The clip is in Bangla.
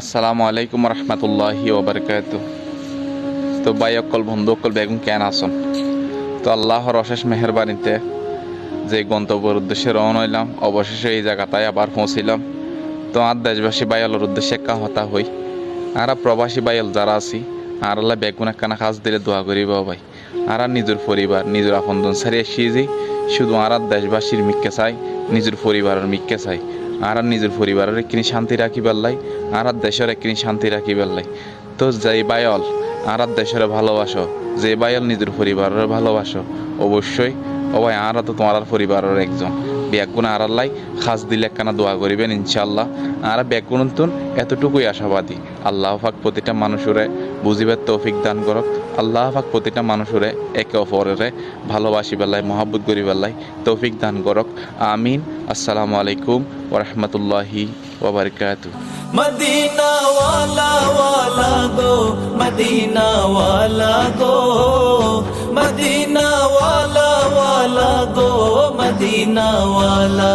আসসালামু আলাইকুম রহমতুল্লাহি ওবরকাত তো ভাই, অকল বন্ধু, অকল বেগুন কেন আসন তো আল্লাহর অশেষ মেহরবানিতে যে গন্তব্যের উদ্দেশ্যে রওনা হইলাম, অবশেষে এই জায়গাটায় আবার পৌঁছিলাম। তো আর দেশবাসী বাইলের উদ্দেশ্যে একা হতা হই। আর প্রবাসী বাইল যারা আছি, আর আল্লাহ বেগুন একখানা কাজ দিলে দোয়া করিব ভাই। আর নিজের পরিবার, নিজের আপনজন সারি এসিয়ে যাই শুধু আর আর দেশবাসীর মিক্কে চাই, নিজের পরিবারের মিক্কে চাই। আর আর নিজের পরিবারের একখিনি শান্তি রাখি পারলাই আর আর দেশের একখিনি শান্তি রাখি পারলাই তো যে বায়ল আর আর দেশের ভালোবাসো যে বায়ল নিজের পরিবারের ভালোবাসো, অবশ্যই ও ভাই আর তো তোমার পরিবারের একজন। ব্যাগগুণ আর আল্লাহ খাস দিলে একখানা দোয়া করিবেন ইনশাল্লাহ আর ব্যাগগুণ তুন এতটুকুই আশাবাদী। আল্লাহ ফাক প্রতিটা মানুষরে বুঝিবার তৌফিক দান করক। আল্লাহ ফাক প্রতিটা মানুষরে একে অপরের ভালোবাসি বেলায়, মহাব্বত করি বেলায় তৌফিক দান করক। আমিন। আসসালামু আলাইকুম ওরহমতুল্লাহি ওবরকাত মদিনা মদিনা মদিনা গো। মদিনাওয়ালা।